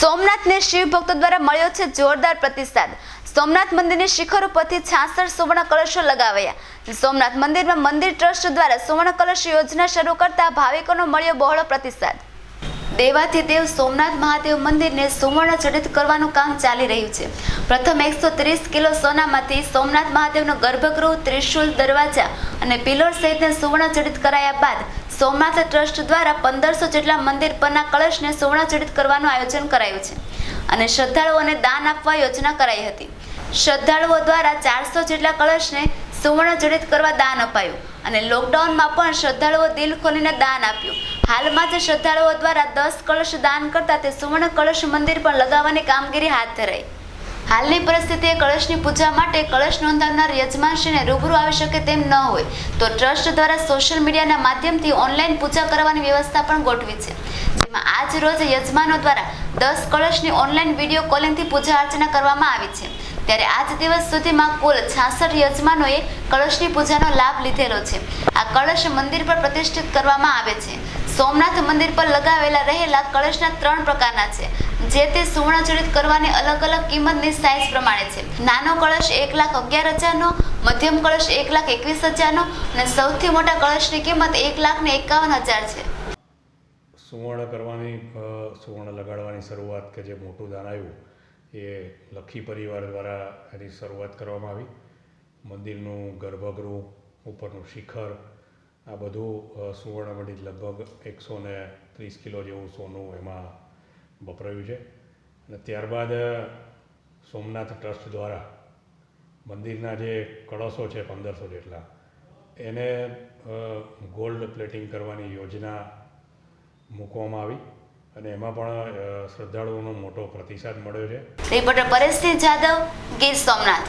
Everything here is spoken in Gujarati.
સોમનાથને શિવ ભક્તો દ્વારા મળ્યો છે જોરદાર પ્રતિસાદ. સોમનાથ મંદિરની શિખર ઉપરથી છાસઠ સુવર્ણ કલશો લગાવ્યા. સોમનાથ મંદિરમાં મંદિર ટ્રસ્ટ દ્વારા સુવર્ણ કલશ યોજના શરૂ કરતા ભાવિકોનો મળ્યો બહોળો પ્રતિસાદ. દેવાથી દેવ સોમનાથ મહાદેવ મંદિરને સુવર્ણ જડિત કરવાનું કામ ચાલી રહ્યું છે. પ્રથમ એકસો ત્રીસ કિલો સોનામાંથી સોમનાથ મહાદેવનો ગર્ભગૃહ ત્રિશુલ દરવાજા અને પિલોર સહિતને સુવર્ણ જડિત કરાયા બાદ સોમનાથ ટ્રસ્ટ દ્વારા પંદરસો જેટલા મંદિર પરના કળશને સુવર્ણ જડિત કરવાનું આયોજન કરાયું છે અને શ્રદ્ધાળુઓને દાન આપવા યોજના કરાઈ હતી. શ્રદ્ધાળુઓ દ્વારા ચારસો જેટલા કળશને સુવર્ણ જડિત કરવા દાન અપાયું અને લોકડાઉનમાં પણ શ્રદ્ધાળુઓ દિલ ખોલીને દાન આપ્યું. હાલમાં જ શ્રદ્ધાળુઓ દ્વારા દસ કળશ દાન કરતા તે સુવર્ણ કળશ મંદિર પણ લગાવવાની કામગીરી હાથ ધરાઈ. હાલની પરિસ્થિતિએ કળશની પૂજા માટે કળશ નોંધાવનાર યજમાનશ્રીને રૂબરૂ આવી શકે તેમ ન હોય, તો ટ્રસ્ટ દ્વારા સોશિયલ મીડિયાના માધ્યમથી ઓનલાઈન પૂજા કરવાની વ્યવસ્થા પણ ગોઠવી છે. જેમાં આજ રોજ યજમાનો દ્વારા દસ કળશની ઓનલાઈન વીડિયો કોલિંગથી પૂજા અર્ચના કરવામાં આવી છે. ત્યારે આજ દિવસ સુધીમાં કુલ છાસઠ યજમાનોએ કળશની પૂજાનો લાભ લીધેલો છે. આ કળશ મંદિર પર પ્રતિષ્ઠિત કરવામાં આવે છે. સોમનાથ મંદિર પર લગાવેલા રહેલા કળશના ત્રણ પ્રકારના છે. જે તે સુવર્ણજડિત કરવાની અલગ અલગ કિંમતની સાઇઝ પ્રમાણે છે. નાનો કળશ એક લાખ અગિયાર હજારનો, મધ્યમ કળશ એક લાખ એકવીસ હજારનો અને સૌથી મોટા કળશની કિંમત એક લાખ ને એકાવન હજાર છે. સુવર્ણ કરવાની સુવર્ણ લગાડવાની શરૂઆત કે જે મોટું દાન આવ્યું એ લખી પરિવાર દ્વારા એની શરૂઆત કરવામાં આવી. મંદિરનું ગર્ભગૃહ ઉપરનું શિખર આ બધું અ, સુવર્ણ મંડિત લગભગ એકસો ને ત્રીસ કિલો જેવું સોનું એમાં વપરાયું છે. અને ત્યારબાદ સોમનાથ ટ્રસ્ટ દ્વારા મંદિરના જે કળશો છે પંદરસો જેટલા એને ગોલ્ડ પ્લેટિંગ કરવાની યોજના મૂકવામાં આવી. અને એમાં પણ શ્રદ્ધાળુઓનો મોટો પ્રતિસાદ મળ્યો છે. રિપોર્ટર પરેશ જાદવ ગીર સોમનાથ.